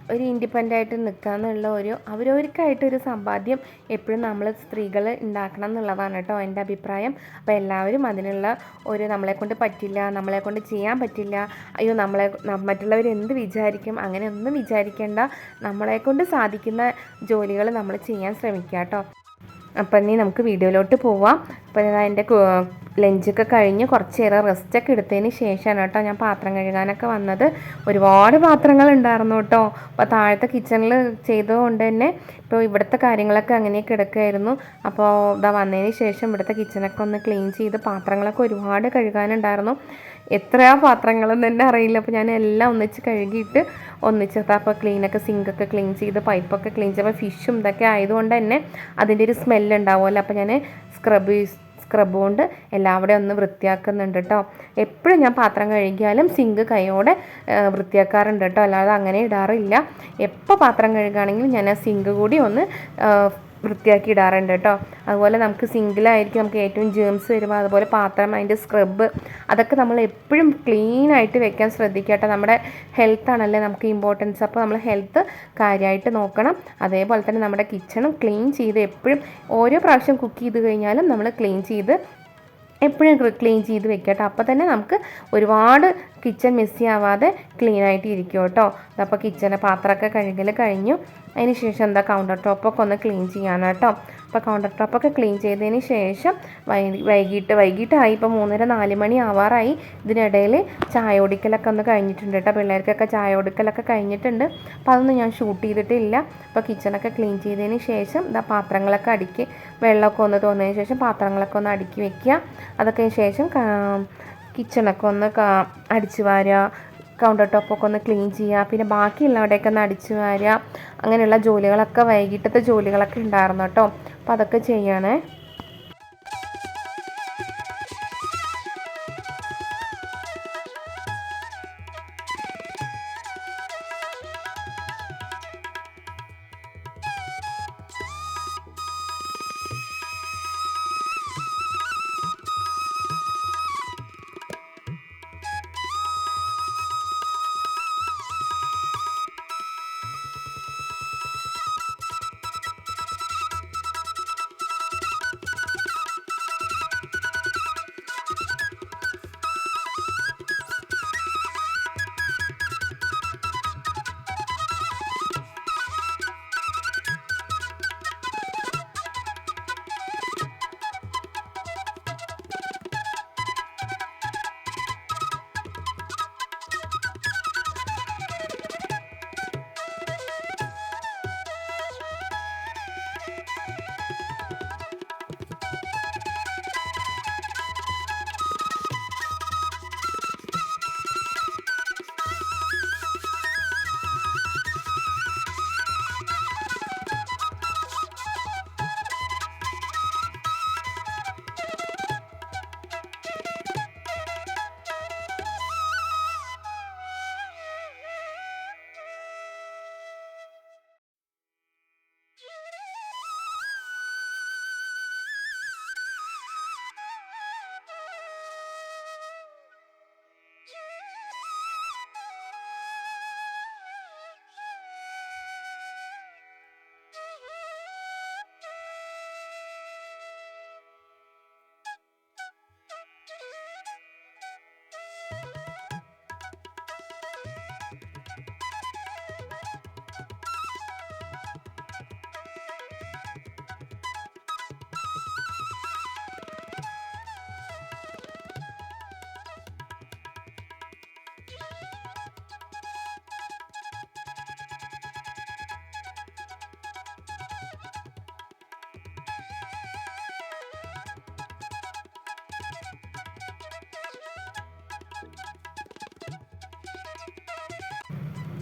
S1: ഒരു ഇൻഡിപെൻഡന്റ് ആയിട്ട് നിൽക്കുക എന്നുള്ള ഒരു അവരവർക്കായിട്ടൊരു സമ്പാദ്യം എപ്പോഴും നമ്മൾ സ്ത്രീകൾ ഉണ്ടാക്കണം എന്നുള്ളതാണ് കേട്ടോ എന്റെ അഭിപ്രായം. അപ്പോൾ എല്ലാവരും അതിനുള്ള ഒരു നമ്മളെ കൊണ്ട് പറ്റില്ല നമ്മളെ കൊണ്ട് ചെയ്യാൻ പറ്റില്ല അയ്യോ നമ്മളെ മറ്റുള്ളവർ എന്ത് വിചാരിക്കും അങ്ങനെ ഒന്നും വിചാരിക്കേണ്ട നമ്മളെ കൊണ്ട് സാധിക്കുന്ന ജോലികൾ നമ്മൾ ചെയ്യാൻ ശ്രമിക്കുക കേട്ടോ അപ്പം ഇനി നമുക്ക് വീഡിയോയിലോട്ട് പോവാം. അപ്പോൾ ഇതാ എന്റെ ലഞ്ചൊക്കെ കഴിഞ്ഞ് കുറച്ച് നേരം റെസ്റ്റൊക്കെ എടുത്തതിന് ശേഷമാണ് കേട്ടോ ഞാൻ പാത്രം കഴുകാനൊക്കെ വന്നത്. ഒരുപാട് പാത്രങ്ങൾ ഉണ്ടായിരുന്നു കേട്ടോ. അപ്പോൾ താഴത്തെ കിച്ചണിൽ ചെയ്തതുകൊണ്ട് തന്നെ ഇപ്പോൾ ഇവിടുത്തെ കാര്യങ്ങളൊക്കെ അങ്ങനെ കിടക്കുമായിരുന്നു അപ്പോൾ ഇതാ വന്നതിന് ശേഷം ഇവിടുത്തെ കിച്ചണൊക്കെ ഒന്ന് ക്ലീൻ ചെയ്ത് പാത്രങ്ങളൊക്കെ ഒരുപാട് കഴുകാനുണ്ടായിരുന്നു. എത്രയാ പാത്രങ്ങളെന്ന് തന്നെ അറിയില്ല. അപ്പോൾ ഞാൻ എല്ലാം ഒന്നിച്ച് കഴുകിയിട്ട് ഒന്നിച്ച് അപ്പോൾ ക്ലീനൊക്കെ സിങ്കൊക്കെ ക്ലീൻ ചെയ്ത് പൈപ്പൊക്കെ ക്ലീൻ ചെയ്യുമ്പോൾ ഫിഷും ഇതൊക്കെ ആയതുകൊണ്ട് തന്നെ അതിന്റെ ഒരു സ്മെല്ല് ഉണ്ടാവുമല്ലോ. അപ്പോൾ ഞാൻ സ്ക്രബ് സ്ക്രബ് കൊണ്ട് എല്ലാവിടെയും ഒന്ന് വൃത്തിയാക്കുന്നുണ്ട് കേട്ടോ എപ്പോഴും ഞാൻ പാത്രം കഴുകിയാലും സിങ്ക് കൈയോടെ വൃത്തിയാക്കാറുണ്ട് കേട്ടോ അല്ലാതെ അങ്ങനെ ഇടാറില്ല. എപ്പോൾ പാത്രം കഴുകുകയാണെങ്കിലും ഞാൻ ആ സിങ്ക് കൂടി ഒന്ന് വൃത്തിയാക്കി ഇടാറുണ്ട് കേട്ടോ. അതുപോലെ നമുക്ക് സിങ്കിലായിരിക്കും നമുക്ക് ഏറ്റവും ജേംസ് വരുമ്പോൾ. അതുപോലെ പാത്രം അതിന്റെ സ്ക്രബ് അതൊക്കെ നമ്മൾ എപ്പോഴും ക്ലീൻ ആയിട്ട് വെക്കാൻ ശ്രദ്ധിക്കുക കേട്ടോ. നമ്മുടെ ഹെൽത്ത് ആണല്ലേ നമുക്ക് ഇമ്പോർട്ടൻസ് അപ്പോൾ നമ്മൾ ഹെൽത്ത് കാര്യമായിട്ട് നോക്കണം. അതേപോലെ തന്നെ നമ്മുടെ കിച്ചണും ക്ലീൻ ചെയ്ത് എപ്പോഴും ഓരോ പ്രാവശ്യം കുക്ക് ചെയ്ത് കഴിഞ്ഞാലും നമ്മൾ ക്ലീൻ ചെയ്ത് എപ്പോഴും ക്ലീൻ ചെയ്ത് വെക്കുക കേട്ടോ. അപ്പോൾ തന്നെ നമുക്ക് ഒരുപാട് കിച്ചൺ മെസ്സി ആവാതെ ക്ലീൻ ആയിട്ട് ഇരിക്കും കേട്ടോ. അപ്പോൾ കിച്ചണെ പാത്രമൊക്കെ കഴുകൽ കഴിഞ്ഞു. അതിന് ശേഷം എന്താ കൗണ്ടർ ടോപ്പൊക്കെ ഒന്ന് ക്ലീൻ ചെയ്യാനാണ് കേട്ടോ. അപ്പോൾ കൗണ്ടർ ടോപ്പൊക്കെ ക്ലീൻ ചെയ്തതിന് ശേഷം വൈകിട്ട് വൈകിട്ടായി. ഇപ്പോൾ മൂന്നര നാല് മണി ആവാറായി. ഇതിനിടയിൽ ചായ ഒടിക്കലൊക്കെ ഒന്ന് കഴിഞ്ഞിട്ടുണ്ട് കേട്ടോ. പിള്ളേർക്കൊക്കെ ചായ ഒടിക്കലൊക്കെ കഴിഞ്ഞിട്ടുണ്ട്. അപ്പോൾ അതൊന്നും ഞാൻ ഷൂട്ട് ചെയ്തിട്ടില്ല. അപ്പോൾ കിച്ചണൊക്കെ ക്ലീൻ ചെയ്തതിന് ശേഷം ഇതാ പാത്രങ്ങളൊക്കെ അടുക്കി വെള്ളമൊക്കെ ഒന്ന് തോന്നിയതിന് ശേഷം പാത്രങ്ങളൊക്കെ ഒന്ന് അടുക്കി വെക്കുക. അതൊക്കെ ശേഷം കിച്ചണൊക്കെ ഒന്ന് അടിച്ചു വാരുക. കൗണ്ടർ ടോപ്പൊക്കെ ഒന്ന് ക്ലീൻ ചെയ്യുക പിന്നെ ബാക്കിയുള്ളവിടെയൊക്കെ ഒന്ന് അടിച്ചു വാരുക അങ്ങനെയുള്ള ജോലികളൊക്കെ വൈകിട്ടത്തെ ജോലികളൊക്കെ ഉണ്ടായിരുന്നു കേട്ടോ. അപ്പോൾ അതൊക്കെ ചെയ്യണേ.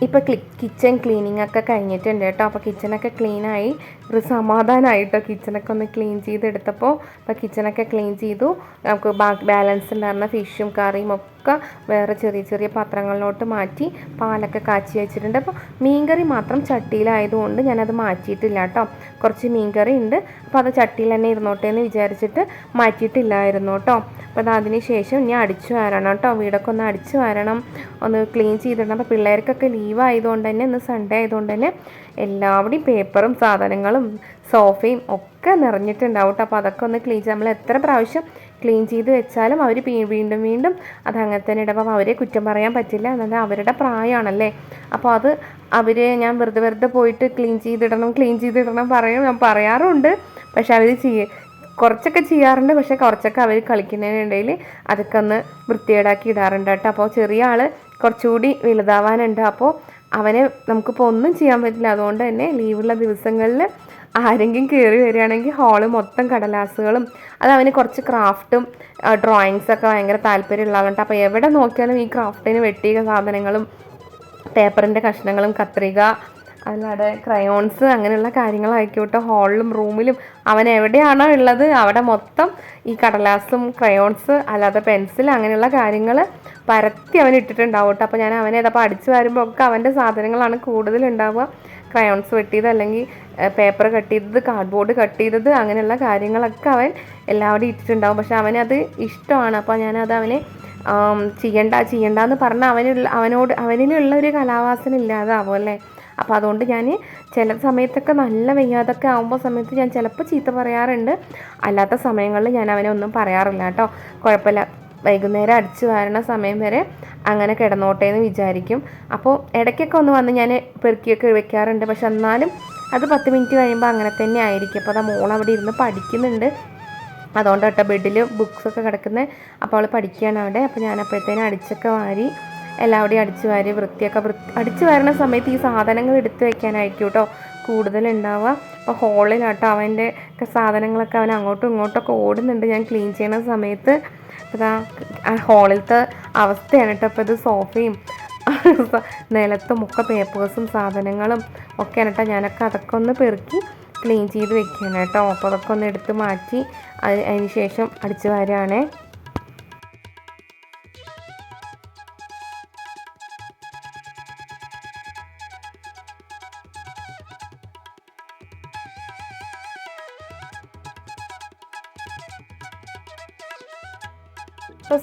S1: ഇപ്പോൾ ക്ലി കിച്ചൺ ക്ലീനിങ് ഒക്കെ കഴിഞ്ഞിട്ടുണ്ട് കേട്ടോ. അപ്പോൾ കിച്ചണൊക്കെ ക്ലീനായി ഒരു സമാധാനമായിട്ടോ കിച്ചണൊക്കെ ഒന്ന് ക്ലീൻ ചെയ്തെടുത്തപ്പോൾ അപ്പോൾ കിച്ചണൊക്കെ ക്ലീൻ ചെയ്തു. നമുക്ക് ബാക്കി ബാലൻസ് ഉണ്ടായിരുന്ന ഫിഷും കറിയും ഒക്കെ വേറെ ചെറിയ ചെറിയ പാത്രങ്ങളിലോട്ട് മാറ്റി പാലൊക്കെ കാച്ചി വെച്ചിട്ടുണ്ട്. അപ്പോൾ മീൻകറി മാത്രം ചട്ടിയിലായതുകൊണ്ട് ഞാനത് മാറ്റിയിട്ടില്ല കേട്ടോ. കുറച്ച് മീൻകറി ഉണ്ട്. അപ്പോൾ അത് ചട്ടിയിൽ തന്നെ ഇരുന്നോട്ടെ എന്ന് വിചാരിച്ചിട്ട് മാറ്റിയിട്ടില്ലായിരുന്നു കേട്ടോ. അപ്പോൾ അത് അതിന് ശേഷം ഇനി അടിച്ചു വരണം കേട്ടോ. വീടൊക്കെ ഒന്ന് അടിച്ചു വരണം. ഒന്ന് ക്ലീൻ ചെയ്തിടണം. അപ്പോൾ പിള്ളേർക്കൊക്കെ ലീവ് ആയതുകൊണ്ട് തന്നെ ഇന്ന് സൺഡേ ആയതുകൊണ്ട് തന്നെ എല്ലാവിടെയും പേപ്പറും സാധനങ്ങളും സോഫയും ഒക്കെ നിറഞ്ഞിട്ടുണ്ടാവും കേട്ടോ. അപ്പോൾ അതൊക്കെ ഒന്ന് ക്ലീൻ ചെയ്യാം. നമ്മൾ എത്ര പ്രാവശ്യം ക്ലീൻ ചെയ്ത് വെച്ചാലും അവർ വീണ്ടും വീണ്ടും അത് അങ്ങനെ തന്നെ ഇടും. അവരെ കുറ്റം പറയാൻ പറ്റില്ല. എന്നാൽ അവരുടെ പ്രായമാണല്ലേ. അപ്പോൾ അത് അവർ ഞാൻ വെറുതെ വെറുതെ പോയിട്ട് ക്ലീൻ ചെയ്തിടണം ക്ലീൻ ചെയ്തിടണം പറയും. ഞാൻ പറയാറുണ്ട്. പക്ഷെ അവർ ചെയ്യ കുറച്ചൊക്കെ ചെയ്യാറുണ്ട്. പക്ഷെ കുറച്ചൊക്കെ അവർ കളിക്കുന്നതിനിടയിൽ അതൊക്കെ ഒന്ന് വൃത്തികേടാക്കി ഇടാറുണ്ട് കേട്ടോ. അപ്പോൾ ചെറിയ ആൾ കുറച്ചുകൂടി വലുതാവാനുണ്ട്. അപ്പോൾ അവനെ നമുക്കിപ്പോൾ ഒന്നും ചെയ്യാൻ പറ്റില്ല. അതുകൊണ്ട് തന്നെ ലീവുള്ള ദിവസങ്ങളിൽ ആരെങ്കിലും കയറി വരികയാണെങ്കിൽ ഹാൾ മൊത്തം കടലാസുകളും അത് അവന് കുറച്ച് ക്രാഫ്റ്റും ഡ്രോയിങ്സൊക്കെ ഭയങ്കര താല്പര്യമുള്ള ആളുണ്ട് അപ്പോൾ എവിടെ നോക്കിയാലും ഈ ക്രാഫ്റ്റിന് വെട്ടിയ സാധനങ്ങളും പേപ്പറിന്റെ കഷ്ണങ്ങളും കത്രിക അല്ലാതെ ക്രയോൺസ് അങ്ങനെയുള്ള കാര്യങ്ങളായിക്കോട്ടെ ഹാളിലും റൂമിലും അവൻ എവിടെയാണോ ഉള്ളത് അവിടെ മൊത്തം ഈ കടലാസും ക്രയോൺസ് അല്ലാതെ പെൻസിൽ അങ്ങനെയുള്ള കാര്യങ്ങൾ പരത്തി അവൻ ഇട്ടിട്ടുണ്ടാവും അപ്പോൾ ഞാൻ അവനെ ഇതപ്പോൾ അടിച്ചു വരുമ്പോൾ ഒക്കെ അവന്റെ സാധനങ്ങളാണ് കൂടുതലുണ്ടാവുക. ക്രയോൺസ് വെട്ടിയത് അല്ലെങ്കിൽ പേപ്പർ കട്ട് ചെയ്തത് കാർഡ്ബോർഡ് കട്ട് ചെയ്തത് അങ്ങനെയുള്ള കാര്യങ്ങളൊക്കെ അവൻ എല്ലാവരും ഇട്ടിട്ടുണ്ടാവും. പക്ഷെ അവനത് ഇഷ്ടമാണ്. അപ്പോൾ ഞാനത് അവനെ ചെയ്യണ്ട ചെയ്യണ്ട എന്ന് പറഞ്ഞാൽ അവനുള്ള അവനോട് അവനിലുള്ള ഒരു കലാവാസന ഇല്ലാതാവും അല്ലേ? അപ്പോൾ അതുകൊണ്ട് ഞാൻ ചില സമയത്തൊക്കെ നല്ല വയ്യാതൊക്കെ ആകുമ്പോൾ സമയത്ത് ഞാൻ ചിലപ്പോൾ ചീത്ത പറയാറുണ്ട്. അല്ലാത്ത സമയങ്ങളിൽ ഞാൻ അവനെ ഒന്നും പറയാറില്ല കേട്ടോ. കുഴപ്പമില്ല. വൈകുന്നേരം അടിച്ചു വാരണ സമയം വരെ അങ്ങനെ കിടന്നോട്ടെ എന്ന് വിചാരിക്കും. അപ്പോൾ ഇടയ്ക്കൊക്കെ ഒന്ന് വന്ന് ഞാൻ പെറുക്കിയൊക്കെ വെക്കാറുണ്ട്. പക്ഷെ എന്നാലും അത് പത്ത് മിനിറ്റ് കഴിയുമ്പോൾ അങ്ങനെ തന്നെ ആയിരിക്കും. അപ്പോൾ അത് മോൾ അവിടെ ഇരുന്ന് പഠിക്കുന്നുണ്ട്. അതുകൊണ്ട് കേട്ടോ ബെഡിൽ ബുക്സൊക്കെ കിടക്കുന്നത് അപ്പോൾ അവൾ പഠിക്കുകയാണ് അവിടെ. അപ്പോൾ ഞാൻ അപ്പോഴത്തേനും അടിച്ചൊക്കെ വാരി എല്ലാവിടെയും അടിച്ചു വാരി വൃത്തിയൊക്കെ വൃത്തി അടിച്ചു വരുന്ന സമയത്ത് ഈ സാധനങ്ങൾ എടുത്തു വെക്കാനായിരിക്കും കേട്ടോ കൂടുതലുണ്ടാവുക അപ്പോൾ ഹോളിലാട്ടോ അവന്റെ സാധനങ്ങളൊക്കെ അവൻ അങ്ങോട്ടും ഇങ്ങോട്ടൊക്കെ ഓടുന്നുണ്ട്. ഞാൻ ക്ലീൻ ചെയ്യുന്ന സമയത്ത്. അതാ ഹോളിലത്തെ അവസ്ഥയാണ് കേട്ടോ. അപ്പോൾ ഇത് സോഫയും നിലത്തും മുക്ക പേപ്പേഴ്സും സാധനങ്ങളും ഒക്കെ കേട്ടോ ഞാനൊക്കെ അതൊക്കെ ഒന്ന് പെറുക്കി ക്ലീൻ ചെയ്ത് വെക്കുകയാണ് കേട്ടോ. അപ്പോൾ അതൊക്കെ ഒന്ന് എടുത്ത് മാറ്റി അതിന് ശേഷം അടിച്ചു വരാണേ.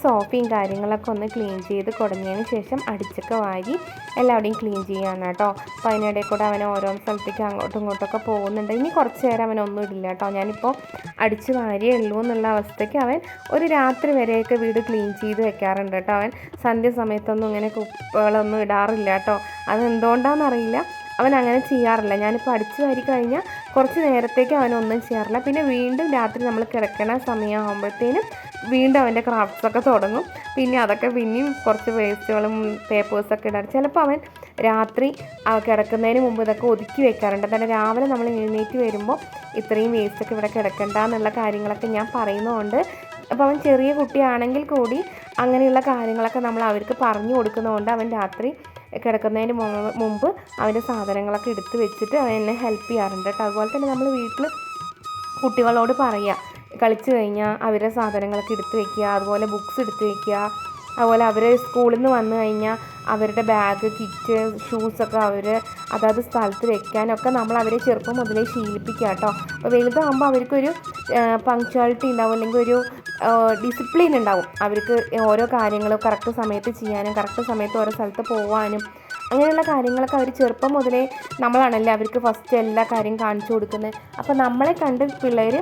S1: സോഫയും കാര്യങ്ങളൊക്കെ ഒന്ന് ക്ലീൻ ചെയ്ത് കുടഞ്ഞതിന് ശേഷം അടിച്ചൊക്കെ വാരി എല്ലാവരുടെയും ക്ലീൻ ചെയ്യാണ് കേട്ടോ. അപ്പോൾ അതിനിടയിൽ കൂടെ അവൻ ഓരോ സ്ഥലത്തേക്ക് അങ്ങോട്ടും ഇങ്ങോട്ടൊക്കെ പോകുന്നുണ്ട്. ഇനി കുറച്ച് നേരം അവനൊന്നും ഇടില്ല കേട്ടോ. ഞാനിപ്പോൾ അടിച്ച് വാരിയേ ഉള്ളൂ എന്നുള്ള അവസ്ഥയ്ക്ക് അവൻ ഒരു രാത്രി വരെയൊക്കെ വീട് ക്ലീൻ ചെയ്ത് വെക്കാറുണ്ട് കേട്ടോ. അവൻ സന്ധ്യ സമയത്തൊന്നും ഇങ്ങനെ കുപ്പകളൊന്നും ഇടാറില്ല കേട്ടോ. അതെന്തുകൊണ്ടാണെന്നറിയില്ല അവൻ അങ്ങനെ ചെയ്യാറില്ല. ഞാനിപ്പോൾ അടിച്ചു വാരി കഴിഞ്ഞാൽ കുറച്ച് നേരത്തേക്ക് അവനൊന്നും ചെയ്യാറില്ല. പിന്നെ വീണ്ടും രാത്രി നമ്മൾ കിടക്കണ സമയമാകുമ്പോഴത്തേനും വീണ്ടും അവന്റെ ക്രാഫ്റ്റ്സൊക്കെ തുടങ്ങും. പിന്നെ അതൊക്കെ പിന്നെയും കുറച്ച് വേസ്റ്റുകളും പേപ്പേഴ്സൊക്കെ ഇടാറ്. ചിലപ്പോൾ അവൻ രാത്രി കിടക്കുന്നതിന് മുമ്പ് ഇതൊക്കെ ഒതുക്കി വെക്കാറുണ്ട്. തന്നെ രാവിലെ നമ്മൾ എഴുന്നേറ്റ് വരുമ്പോൾ ഇത്രയും വേസ്റ്റൊക്കെ ഇവിടെ കിടക്കണ്ട എന്നുള്ള കാര്യങ്ങളൊക്കെ ഞാൻ പറയുന്നതുകൊണ്ട് അപ്പോൾ അവൻ ചെറിയ കുട്ടിയാണെങ്കിൽ കൂടി അങ്ങനെയുള്ള കാര്യങ്ങളൊക്കെ നമ്മൾ അവർക്ക് പറഞ്ഞു കൊടുക്കുന്നതുകൊണ്ട് അവൻ രാത്രി കിടക്കുന്നതിന് മുമ്പ് അവന്റെ സാധനങ്ങളൊക്കെ എടുത്ത് വെച്ചിട്ട് അവൻ എന്നെ ഹെൽപ്പ് ചെയ്യാറുണ്ട് കേട്ടോ. അതുപോലെ തന്നെ നമ്മൾ വീട്ടിൽ കുട്ടികളോട് പറയുക കളിച്ച് കഴിഞ്ഞാൽ അവരെ സാധനങ്ങളൊക്കെ എടുത്ത് വെക്കുക അതുപോലെ ബുക്സ് എടുത്ത് വെക്കുക. അതുപോലെ അവർ സ്കൂളിൽ നിന്ന് വന്നു കഴിഞ്ഞാൽ അവരുടെ ബാഗ് കിറ്റ് ഷൂസൊക്കെ അവർ അതാത് സ്ഥലത്ത് വെക്കാനൊക്കെ നമ്മൾ അവരെ ചെറുപ്പം മുതലേ ശീലിപ്പിക്കുക കേട്ടോ അപ്പോൾ വലുതാകുമ്പോൾ അവർക്കൊരു പങ്ക്ച്വാലിറ്റി ഉണ്ടാവും അല്ലെങ്കിൽ ഒരു ഡിസിപ്ലിൻ ഉണ്ടാവും. അവർക്ക് ഓരോ കാര്യങ്ങളും കറക്റ്റ് സമയത്ത് ചെയ്യാനും കറക്റ്റ് സമയത്ത് ഓരോ സ്ഥലത്ത് പോകാനും അങ്ങനെയുള്ള കാര്യങ്ങളൊക്കെ അവർ ചെറുപ്പം മുതലേ നമ്മളാണല്ലേ അവർക്ക് ഫസ്റ്റ് എല്ലാ കാര്യം കാണിച്ചു കൊടുക്കുന്നത്. അപ്പോൾ നമ്മളെ കണ്ട് പിള്ളേർ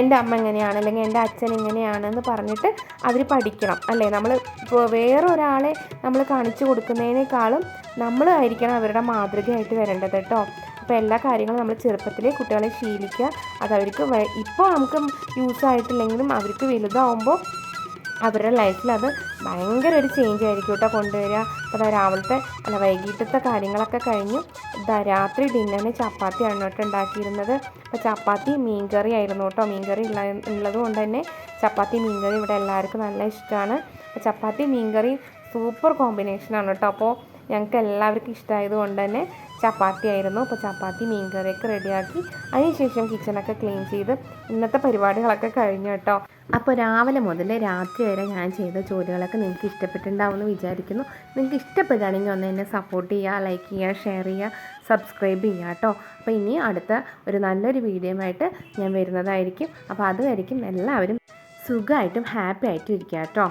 S1: എന്റെ അമ്മ എങ്ങനെയാണ് അല്ലെങ്കിൽ എന്റെ അച്ഛൻ എങ്ങനെയാണെന്ന് പറഞ്ഞിട്ട് അവർ പഠിക്കണം അല്ലേ? നമ്മൾ വേറൊരാളെ നമ്മൾ കാണിച്ചു കൊടുക്കുന്നതിനേക്കാളും നമ്മളായിരിക്കണം അവരുടെ മാതൃകയായിട്ട് വരേണ്ടത് കേട്ടോ. അപ്പോൾ എല്ലാ കാര്യങ്ങളും നമ്മൾ ചെറുപ്പത്തിലേ കുട്ടികളെ ശീലിക്കുക അത് അവർക്ക് ഇപ്പോൾ നമുക്ക് യൂസ് ആയിട്ടില്ലെങ്കിലും അവർക്ക് വലുതാവുമ്പോൾ അവരുടെ ലൈഫിൽ അത് ഭയങ്കര ഒരു ചേഞ്ച് ആയിരിക്കും കേട്ടോ കൊണ്ടുവരിക. അപ്പോൾ രാവിലത്തെ അല്ല വൈകിട്ടത്തെ കാര്യങ്ങളൊക്കെ കഴിഞ്ഞു. രാത്രി ഡിന്നറിന് ചപ്പാത്തിയാണ് കേട്ടോ ഉണ്ടാക്കിയിരുന്നത്. അപ്പോൾ ചപ്പാത്തി മീൻകറി ആയിരുന്നു കേട്ടോ. മീൻകറി ഉള്ള ഉള്ളത് കൊണ്ട് തന്നെ ചപ്പാത്തി മീൻകറി ഇവിടെ എല്ലാവർക്കും നല്ല ഇഷ്ടമാണ്. ചപ്പാത്തി മീൻകറി സൂപ്പർ കോമ്പിനേഷനാണ് കേട്ടോ. അപ്പോൾ ഞങ്ങൾക്ക് എല്ലാവർക്കും ഇഷ്ടമായത് കൊണ്ട് തന്നെ ചപ്പാത്തി ആയിരുന്നു അപ്പോൾ ചപ്പാത്തി മീൻ കറിയൊക്കെ റെഡിയാക്കി. അതിനുശേഷം കിച്ചണൊക്കെ ക്ലീൻ ചെയ്ത് ഇന്നത്തെ പരിപാടികളൊക്കെ കഴിഞ്ഞു കേട്ടോ. അപ്പോൾ രാവിലെ മുതൽ രാത്രി വരെ ഞാൻ ചെയ്ത ജോലികളൊക്കെ നിങ്ങൾക്ക് ഇഷ്ടപ്പെട്ടിട്ടുണ്ടാവുമെന്ന് വിചാരിക്കുന്നു. നിങ്ങൾക്ക് ഇഷ്ടപ്പെടുകയാണെങ്കിൽ ഒന്ന് എന്നെ സപ്പോർട്ട് ചെയ്യുക ലൈക്ക് ചെയ്യുക ഷെയർ ചെയ്യുക സബ്സ്ക്രൈബ് ചെയ്യുക കേട്ടോ. അപ്പോൾ ഇനി അടുത്ത ഒരു നല്ലൊരു വീഡിയോയുമായിട്ട് ഞാൻ വരുന്നതായിരിക്കും. അപ്പോൾ അതുമായിരിക്കും എല്ലാവരും സുഖമായിട്ടും ഹാപ്പി ആയിട്ടും ഇരിക്കുക കേട്ടോ.